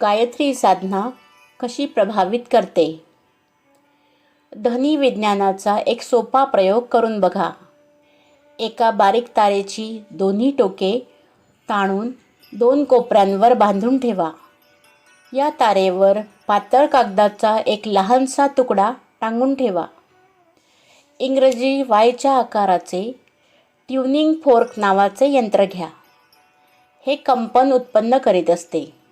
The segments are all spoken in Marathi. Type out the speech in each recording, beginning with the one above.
गायत्री साधना कशी प्रभावित करते? ध्वनी विज्ञानाचा एक सोपा प्रयोग करून बघा. एका बारीक तारेची दोन्ही टोके ताणून दोन कोपऱ्यांवर बांधून ठेवा. या तारेवर पातळ कागदाचा एक लहानसा तुकडा टांगून ठेवा. इंग्रजी वायच्या आकाराचे ट्युनिंग फोर्क नावाचे यंत्र घ्या. हे कंपन उत्पन्न करीत असते.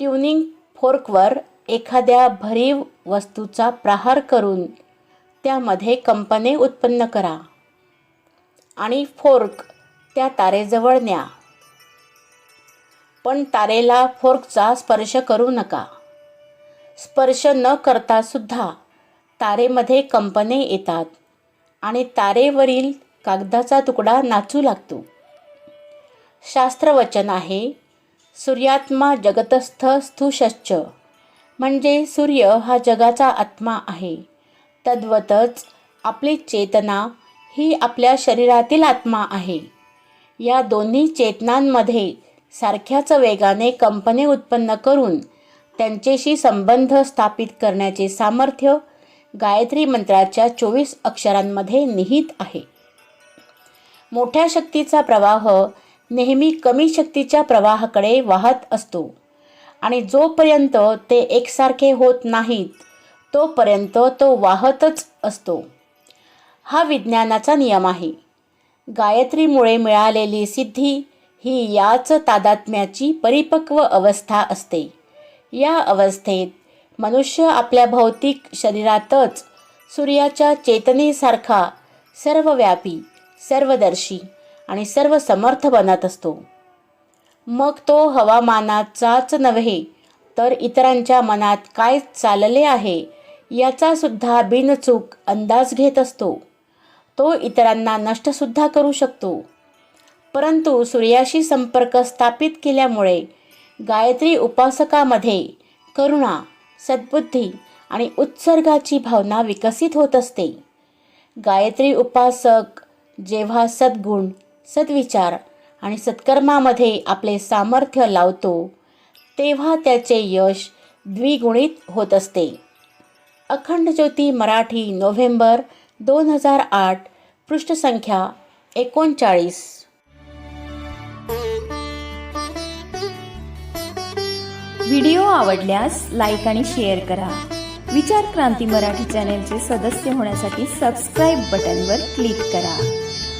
ट्युनिंग फोर्कवर एखाद्या भरीव वस्तूचा प्रहार करून त्यामध्ये कंपने उत्पन्न करा आणि फोर्क त्या तारेजवळ न्या. पण तारेला फोर्कचा स्पर्श करू नका. स्पर्श न करता सुद्धा तारेमध्ये कंपने येतात आणि तारेवरील कागदाचा तुकडा नाचू लागतो. शास्त्रवचन आहे सूर्यात्मा जगतस्थ स्थुषश्च म्हणजे सूर्य हा जगाचा आत्मा आहे. तद्वतच आपली चेतना ही आपल्या शरीरातील आत्मा आहे. या दोन्ही चेतनांमध्ये सारख्याच वेगाने कंपने उत्पन्न करून त्यांच्याशी संबंध स्थापित करण्याचे सामर्थ्य गायत्री मंत्राच्या चोवीस अक्षरांमध्ये निहित आहे. मोठ्या शक्तीचा प्रवाह नेहमी कमी शक्तीच्या प्रवाहाकडे वाहत असतो. आणि जोपर्यंत ते एकसारखे होत नाहीत तोपर्यंत तो वाहतच असतो. हा विज्ञानाचा नियम आहे. गायत्रीमुळे मिळालेली सिद्धी ही याच तादात्म्याची परिपक्व अवस्था असते. या अवस्थेत मनुष्य आपल्या भौतिक शरीरातच सूर्याच्या चेतनेसारखा सर्वव्यापी सर्वदर्शी आणि सर्व समर्थ बनत असतो. मग तो हवामानाचाच नव्हे तर इतरांच्या मनात काय चालले आहे याचा सुद्धा बिनचूक अंदाज घेत असतो. तो इतरांना नष्टसुद्धा करू शकतो. परंतु सूर्याशी संपर्क स्थापित केल्यामुळे गायत्री उपासकामध्ये करुणा सद्बुद्धी आणि उत्सर्गाची भावना विकसित होत असते. गायत्री उपासक जेव्हा सद्गुण सद्विचार आणि सत्कर्मामध्ये आपले सामर्थ्य लावतो तेव्हा त्याचे यश द्विगुणित होत असते. अखंड ज्योती मराठी नोव्हेंबर दोन हजार आठ पृष्ठसंख्या एकोणचाळीस. व्हिडिओ आवडल्यास लाईक आणि शेअर करा. विचार क्रांती मराठी चॅनेलचे सदस्य होण्यासाठी सबस्क्राईब बटनवर क्लिक करा.